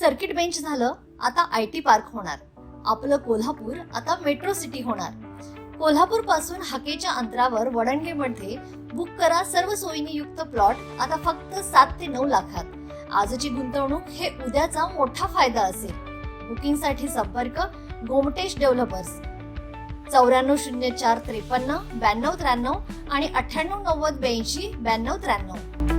Circuit bench झालं आता I T park होणार. आपलं कोल्हापूर आता मेट्रो सिटी होणार. कोल्हापूरपासून हाकेच्या अंतरावर वडंगेमध्ये बुक करा सर्व सोयीने युक्त प्लॉट आता फक्त सात ते नऊ लाखात. आजची गुंतवणूक हे उद्याचा मोठा फायदा असेल. बुकिंगसाठी संपर्क गोमटेश डेव्हलपर्स. चौऱ्याण्णव शून्य चार त्रेपन्न ब्याण्णव त्र्याण्णव आणि अठ्ठ्याण्णव नव्वद ब्याऐंशी ब्याण्णव त्र्याण्णव.